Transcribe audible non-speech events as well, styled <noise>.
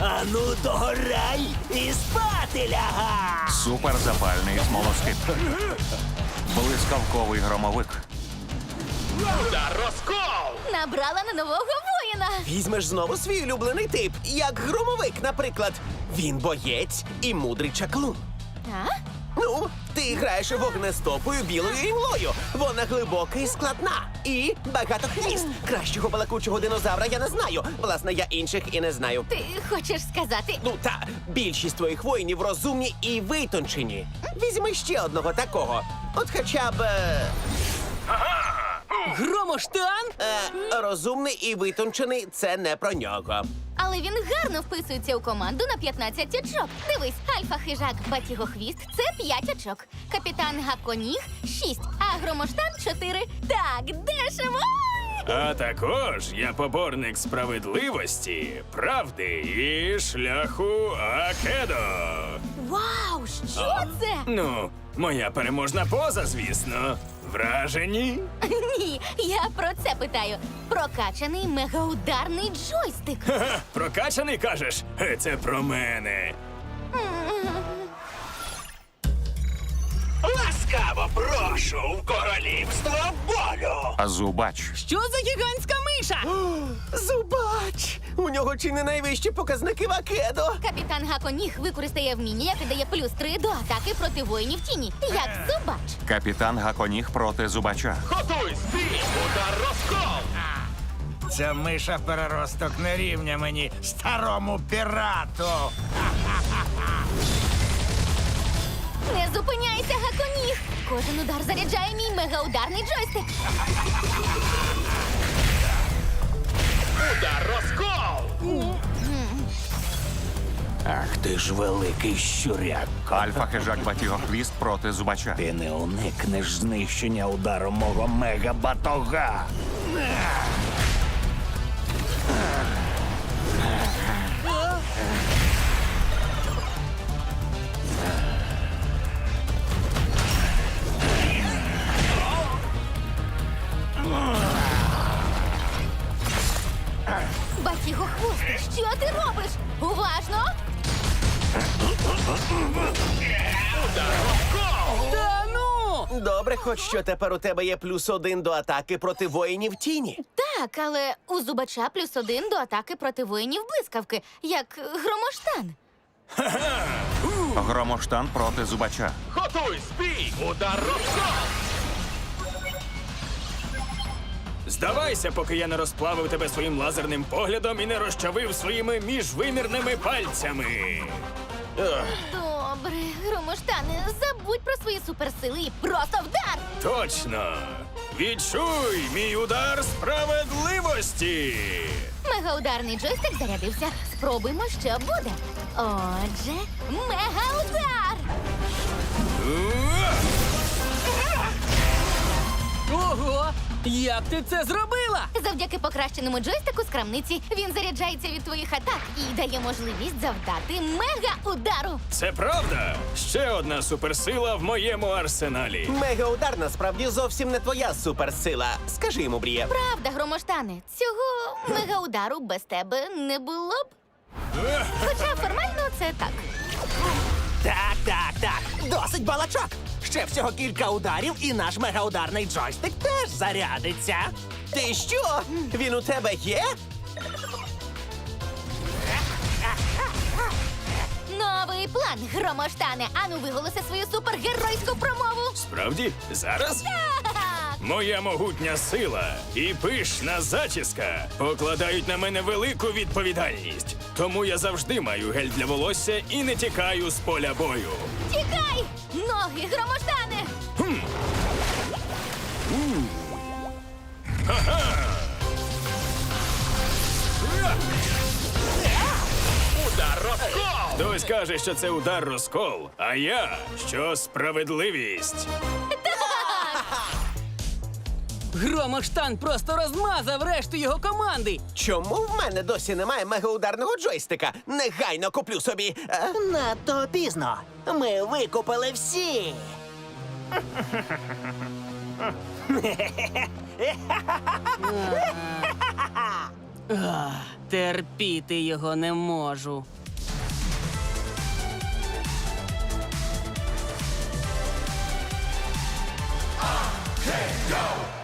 Ану, догорай і спати ляга! Суперзапальний смолоскип. Блискавковий громовик. Удар розкол! Набрала на нового воїна. Візьмеш знову свій улюблений тип, як громовик, наприклад. Він боєць і мудрий чаклун. А? Ти граєш вогнестопою білою імлою. Вона глибока і складна. І багато хвіст. Кращого балакучого динозавра я не знаю. Власне, я інших і не знаю. Ти хочеш сказати? Ну та більшість твоїх воїнів розумні і витончені. Візьми ще одного такого. От хоча б е, Громоштан? е, розумний і витончений це не про нього. Але він гарно вписується у команду на 15 очок. Дивись, альфа хижак Батігохвіст це 5 очок. Капітан Гаконіг 6, а громоштан 4. Так, дешево! А також я поборник справедливості, правди і шляху Акедо. Вау, що це? Ну, моя переможна поза, звісно. Вражені? Ні, я про це питаю. Прокачаний мегаударний джойстик. Ха-ха, прокачаний кажеш? Е, Це про мене. Ласкаво прошу в королівство болю. А зубач. Що за гігантська миша? <gasps> Зубач! У нього чи не найвищі показники в Акедо. Капітан Гаконіг використає вміння, яке дає плюс 3 до атаки проти воїнів тіні, як зубач. Капітан Гаконіг проти зубача. Готуй стій! Удар розкол! Ця миша переросток не рівня мені старому пірату. <laughs> Не зупиняйся, Гаконіг! Кожен удар заряджає мій мегаударний джойстик. Ах ти ж великий щуряк. Альфа хижак Батігохвіст проти зубача. Ти не уникнеш знищення ударом мого мегабатога. Батіго хвости, що ти робиш? Уважно! Та ну! Добре, хоч що тепер у тебе є плюс один до атаки проти воїнів тіні. Так, але у зубача плюс один до атаки проти воїнів блискавки, як громоштан. Громоштан проти зубача. Готуй стій! Удар розкол! Здавайся, поки я не розплавив тебе своїм лазерним поглядом і не розчавив своїми міжвимірними пальцями. Добре, громоштане, забудь про свої суперсили і просто вдар! Точно! Відчуй мій удар справедливості! Мегаударний джойстик зарядився. Спробуймо, що буде. Отже, мегаудар! Уа! Як ти це зробила? Завдяки покращеному джойстику з крамниці він заряджається від твоїх атак і дає можливість завдати мега-удару. Це правда! Ще одна суперсила в моєму арсеналі. Мегаудар насправді зовсім не твоя суперсила. Скажи йому, Бріє. Правда, громоштане, цього мега-удару без тебе не було б. Хоча формально це так. Так, так, так. Досить балачок. Ще всього кілька ударів, і наш мегаударний джойстик теж зарядиться. Ти що? Він у тебе є? Новий план, громоштане. Ану, виголоси свою супергеройську промову. Справді? Зараз? Так! Моя могутня сила і пишна зачіска покладають на мене велику відповідальність. Тому я завжди маю гель для волосся і не тікаю з поля бою. Ноги, громоштане! Удар розкол! Хтось каже, що це удар розкол, а я що справедливість. Громоштан просто розмазав решту його команди. Чому в мене досі немає мегаударного джойстика? Негайно куплю собі. Е, Надто пізно. Ми викупили всі. Терпіти його не можу. Go!